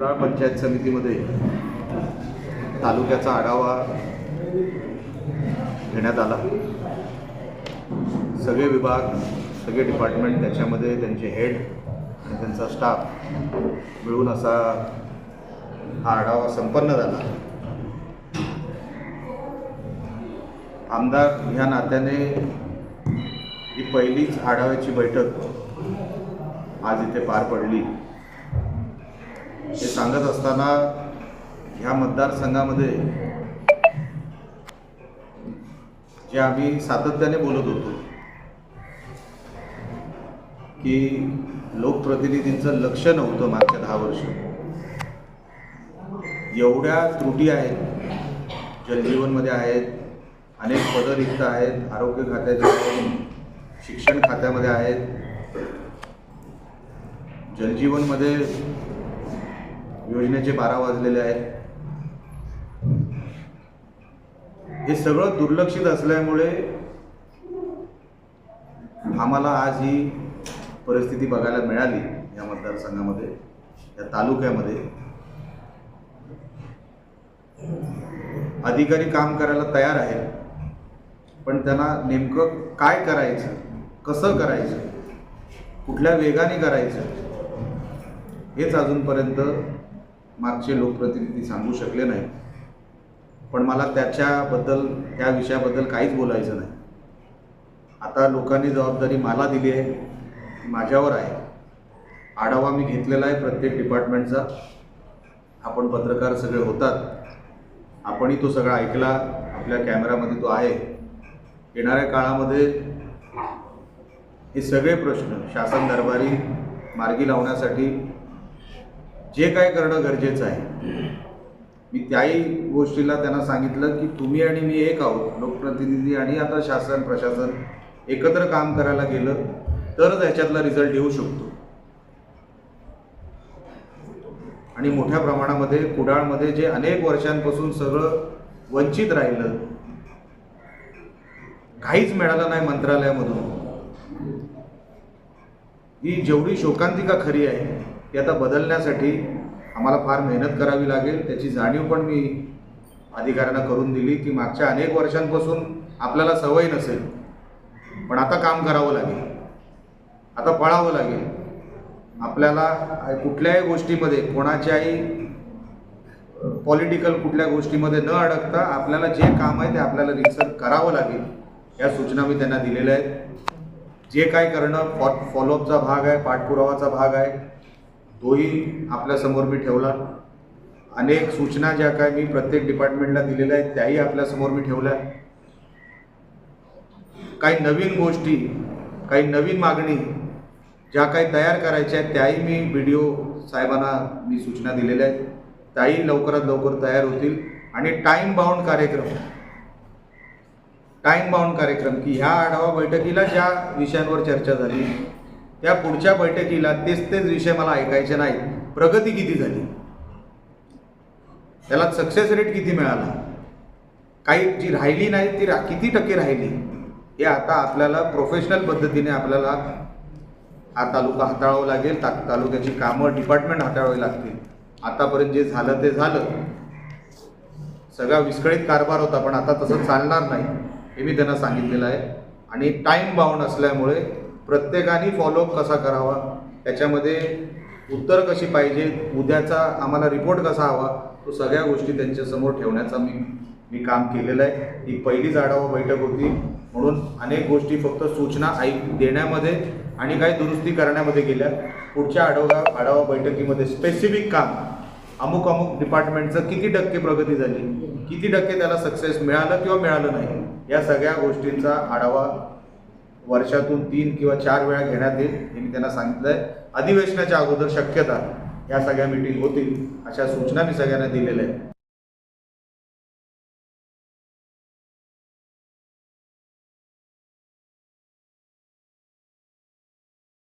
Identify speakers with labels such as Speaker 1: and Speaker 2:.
Speaker 1: पंचायत समितीमध्ये तालुक्याचा आढावा घेण्यात आला. सगळे विभाग सगळे डिपार्टमेंट त्याच्यामध्ये त्यांचे हेड आणि त्यांचा स्टाफ मिळून असा हा आढावा संपन्न झाला. आमदार ह्या नात्याने ही पहिलीच आढाव्याची बैठक आज इथे पार पडली. हे सांगत असताना ह्या मतदारसंघामध्ये जे आम्ही सातत्याने बोलत होतो की लोकप्रतिनिधींचं लक्ष नव्हतं मागच्या दहा वर्ष. एवढ्या त्रुटी आहेत जलजीवनमध्ये आहेत अनेक पदं रिक्त आहेत आरोग्य खात्याचे शिक्षण खात्यामध्ये आहेत. जलजीवनमध्ये योजनेचे बारा वाजलेले आहेत. हे सगळं दुर्लक्षित असल्यामुळे आम्हाला आज ही परिस्थिती बघायला मिळाली या मतदारसंघामध्ये या तालुक्यामध्ये. अधिकारी काम करायला तयार आहेत पण त्यांना नेमकं काय करायचं कसं करायचं कुठल्या वेगाने करायचं हेच अजूनपर्यंत मागचे लोकप्रतिनिधी सांगू शकले नाही. पण मला त्याच्याबद्दल त्या विषयाबद्दल काहीच बोलायचं नाही. आता लोकांनी जबाबदारी मला दिली आहे माझ्यावर आहे. आढावा मी घेतलेला आहे प्रत्येक डिपार्टमेंटचा. आपण पत्रकार सगळे होतात. आपणही तो सगळा ऐकला आपल्या कॅमेरामध्ये तो आहे. येणाऱ्या काळामध्ये हे सगळे प्रश्न शासन दरबारी मार्गी लावण्यासाठी जे काय करणं गरजेचं आहे. मी त्याही गोष्टीला त्यांना सांगितलं की तुम्ही आणि मी एक आहोत लोकप्रतिनिधी आणि आता शासन प्रशासन एकत्र काम करायला गेलं तरच ह्याच्यातला रिझल्ट येऊ शकतो. आणि मोठ्या प्रमाणामध्ये कुडाळमध्ये जे अनेक वर्षांपासून सगळं वंचित राहिलं काहीच मिळालं नाही मंत्रालयामधून. ही जेवढी शोकांतिका खरी आहे ती आता बदलण्यासाठी आम्हाला फार मेहनत करावी लागेल. त्याची जाणीव पण मी अधिकाऱ्यांना करून दिली की मागच्या अनेक वर्षांपासून आपल्याला सवय नसेल. पण आता काम करावं लागेल. आता पळावं लागेल. आपल्याला कुठल्याही गोष्टीमध्ये कोणाच्याही पॉलिटिकल कुठल्या गोष्टीमध्ये न अडकता आपल्याला जे काम आहे ते आपल्याला रिक्सर करावं लागेल. या सूचना मी त्यांना दिलेल्या आहेत. जे काय करणं फॉ फॉलोअपचा भाग आहे पाठपुरावाचा भाग आहे तोही आपल्यासमोर मी ठेवला. अनेक सूचना ज्या काय मी प्रत्येक डिपार्टमेंटला दिलेल्या आहेत त्याही आपल्यासमोर मी ठेवल्या. काही नवीन गोष्टी काही नवीन मागणी ज्या काही तयार करायच्या आहेत त्याही मी बी डी ओ साहेबांना मी सूचना दिलेल्या आहेत. त्याही लवकरात लवकर तयार होतील. आणि टाईम बाउंड कार्यक्रम टाईम बाउंड कार्यक्रम की ह्या आढावा बैठकीला ज्या विषयांवर चर्चा झाली त्या पुढच्या बैठकीला तेच तेच विषय मला ऐकायचे नाहीत. प्रगती किती झाली? त्याला सक्सेस रेट किती मिळाला? काही जी राहिली नाही ती रा- किती टक्के राहिली? हे आता आपल्याला प्रोफेशनल पद्धतीने आपल्याला हा तालुका हाताळावा लागेल. ता तालुक्याची कामं डिपार्टमेंट हाताळावी लागतील. आतापर्यंत जे झालं ते झालं. सगळा विस्कळीत कारभार होता पण आता तसं चालणार नाही हे मी त्यांना सांगितलेलं आहे. आणि टाईम बाउंड असल्यामुळे प्रत्येकाने फॉलोअप कसा करावा? त्याच्यामध्ये उत्तर कशी पाहिजे? उद्याचा आम्हाला रिपोर्ट कसा हवा? तो सगळ्या गोष्टी त्यांच्यासमोर ठेवण्याचा मी मी काम केलेलं आहे. ही पहिलीच आढावा बैठक होती. म्हणून अनेक गोष्टी फक्त सूचना ऐक देण्यामध्ये आणि काही दुरुस्ती करण्यामध्ये गेल्या. पुढच्या आढावा आढावा बैठकीमध्ये स्पेसिफिक काम. अमुक अमुक डिपार्टमेंटचं किती टक्के प्रगती झाली? किती टक्के त्याला सक्सेस मिळालं किंवा मिळालं नाही? या सगळ्या गोष्टींचा आढावा वर्षातून तीन किंवा चार वेळा घेण्यात येईल हे मी त्यांना सांगितलं आहे अधिवेशनाच्या अगोदर शक्यता या सगळ्या मिटिंग होतील अशा सूचना मी सगळ्यांना दिलेल्या आहेत.